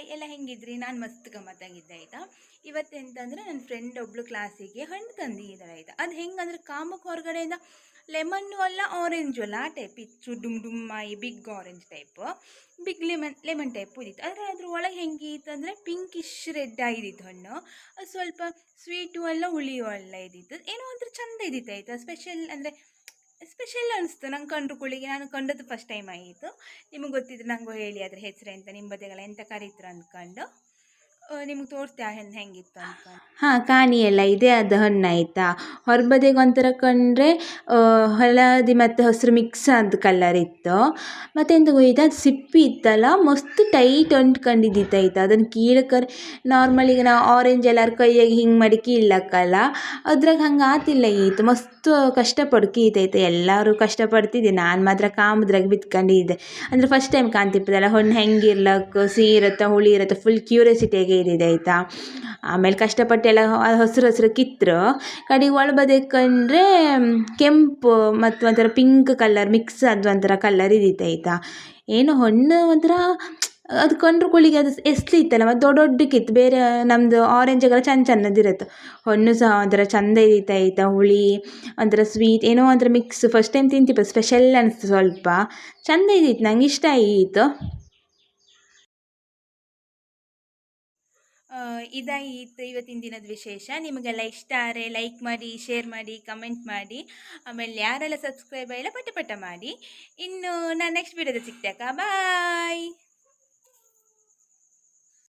Hi ಎಲ್ಲ ಹೆಂಗಿದ್ರಿ? ನಾನು ಮಸ್ತ್ ಗಮ್ಮತ್ತಾಗಿದ್ದೆ, ಆಯಿತಾ? ಇವತ್ತೆಂತಂದರೆ ನನ್ನ ಫ್ರೆಂಡ್ ಒಬ್ಳು ಕ್ಲಾಸಿಗೆ ಹಣ್ಣು ತಂದಿದ್ದಾಳೆ ಆಯಿತಾ? ಅದು ಹೆಂಗಂದ್ರೆ ಕಾಮಕ್ಕೆ ಹೊರಗಡೆಯಿಂದ ಲೆಮನ್ನು ಅಲ್ಲ ಆರೆಂಜು ಅಲ್ಲ, ಆ ಟೈಪ್ ಇತ್ತು. ಡುಮ್ ಡುಮ್ಮಾಯಿ big orange type big lemon lemon type ಇದ್ದಿತ್ತು ಆದರೆ ಅದ್ರ ಒಳಗೆ ಹೆಂಗಿತ್ತು ಅಂದರೆ ಪಿಂಕಿಶ್ ರೆಡ್ ಆಗಿದ್ದಿತ್ತು ಹಣ್ಣು. ಅದು ಸ್ವಲ್ಪ ಸ್ವೀಟು ಅಲ್ಲ, ಹುಳಿಯು ಅಲ್ಲ ಇದ್ದಿತ್ತು ಏನೋ ಒಂಥರ ಚಂದ ಇದ್ದಿತ್ತು ಆಯಿತಾ? ಸ್ಪೆಷಲ್ ಅಂದರೆ ಸ್ಪೆಷಲ್ ಅನಿಸ್ತು. ನಂಗೆ ಕಂಡ್ರು ಕುಳಿಗೆ ನಾನು ಕಂಡದ್ದು ಫಸ್ಟ್ ಟೈಮ್ ಆಯಿತು. ನಿಮಗೆ ಗೊತ್ತಿದ್ರೆ ನನಗೂ ಹೇಳಿ ಅದ್ರ ಹೆಸರು ಎಂತ ನಿಮ್ಮ ಬದಿಗೆಲ್ಲ ಎಂತ ಕರೀತಾರೆ ಅಂದ್ಕೊಂಡು ನಿಮ್ಗೆ ತೋರಿಸ್ತೆ ಆ ಹಣ್ಣು ಹೆಂಗಿತ್ತು ಅಂತ. ಹಾಂ, ಕಾಣಿ ಎಲ್ಲ ಇದೆ, ಅದು ಹಣ್ಣು ಆಯಿತಾ? ಹೊರಬದಿಗೆ ಒಂಥರ ಕಂಡ್ರೆ ಹಳದಿ ಮತ್ತು ಹಸಿರು ಮಿಕ್ಸ್ ಆದ ಕಲರ್ ಇತ್ತು. ಮತ್ತು ಎಂತ ಅದು ಸಿಪ್ಪಿ ಇತ್ತಲ್ಲ, ಮಸ್ತ್ ಟೈಟ್ ಅಂಟ್ಕೊಂಡಿದ್ದಿತ್ತು ಆಯಿತಾ? ಅದನ್ನು ಕೀಳಕರ್ ನಾರ್ಮಲ್ ಈಗ ನಾವು ಆರೆಂಜ್ ಎಲ್ಲರ ಕೈಯಾಗಿ ಹಿಂಗೆ ಮಾಡಿ ಕೀಳಕ್ಕಲ್ಲ ಅದ್ರಾಗ ಹಂಗೆ ಆತಿಲ್ಲ ಈತು ಮಸ್ತ್ ಕಷ್ಟಪಡು ಕೀತೈತೆ ಎಲ್ಲರೂ ಕಷ್ಟಪಡ್ತಿದ್ದೆ. ನಾನು ಮಾತ್ರ ಕಾಮದ್ರಾಗ ಬಿತ್ಕೊಂಡಿದ್ದೆ. ಅಂದರೆ ಫಸ್ಟ್ ಟೈಮ್ ಕಾಣ್ತಿಪ್ಪದಲ್ಲ ಹೊಣ್ಣು ಹೆಂಗಿರ್ಲಕ್ಕೆ ಸಿಹಿ ಇರತ್ತಾ ಹುಳಿ ಇರತ್ತೆ ಫುಲ್ ಕ್ಯೂರಿಯಾಸಿಟಿಯಾಗಿ ಇದ್ದಿದೆ ಆಯಿತಾ? ಆಮೇಲೆ ಕಷ್ಟಪಟ್ಟು ಎಲ್ಲ ಹಸಿರು ಹಸ್ರು ಕಿತ್ತರು ಕಡೆಗೆ ಒಳಬದಕ್ಕಂದರೆ ಕೆಂಪು ಮತ್ತು ಒಂಥರ ಪಿಂಕ್ ಕಲರ್ ಮಿಕ್ಸ್ ಅದು ಒಂಥರ ಕಲರ್ ಇದ್ದಿತ್ತು ಆಯಿತಾ? ಏನು ಹಣ್ಣು ಒಂಥರ, ಅದು ಕಂಡ್ರು ಕುಳಿಗೆ ಅದು ಎಸ್ಲಿತ್ತಲ್ಲ ಮತ್ತು ದೊಡ್ಡ ದೊಡ್ಡಕ್ಕಿತ್ತು ಬೇರೆ ನಮ್ಮದು ಆರೆಂಜೆಲ್ಲ ಚಂದ ಚೆನ್ನದಿರುತ್ತೆ ಹಣ್ಣು ಸಹ ಒಂಥರ ಚಂದ ಇದ್ದಿತ್ತು ಆಯಿತಾ? ಹುಳಿ, ಒಂಥರ ಸ್ವೀಟ್ ಏನೋ ಒಂಥರ ಮಿಕ್ಸ್ ಫಸ್ಟ್ ಟೈಮ್ ತಿಂತಿಪ್ಪ ಸ್ಪೆಷಲ್ ಅನಿಸ್ತು ಸ್ವಲ್ಪ. ಚಂದ ಇದ್ದಿತ್ತು ನಂಗೆ ಇಷ್ಟ ಆಯಿತು. ಇದಾಗಿತ್ತು ಇವತ್ತಿನ ದಿನದ ವಿಶೇಷ. ನಿಮಗೆಲ್ಲ ಇಷ್ಟ ಆದರೆ ಲೈಕ್ ಮಾಡಿ ಶೇರ್ ಮಾಡಿ ಕಮೆಂಟ್ ಮಾಡಿ. ಆಮೇಲೆ ಯಾರೆಲ್ಲ ಸಬ್ಸ್ಕ್ರೈಬ್ ಆಗಿಲ್ಲ ಪಟ ಪಟ ಮಾಡಿ. ಇನ್ನು ನಾನು ನೆಕ್ಸ್ಟ್ ವೀಡಿಯೋದಲ್ಲಿ ಸಿಗ್ತಾಕ. ಬಾಯ್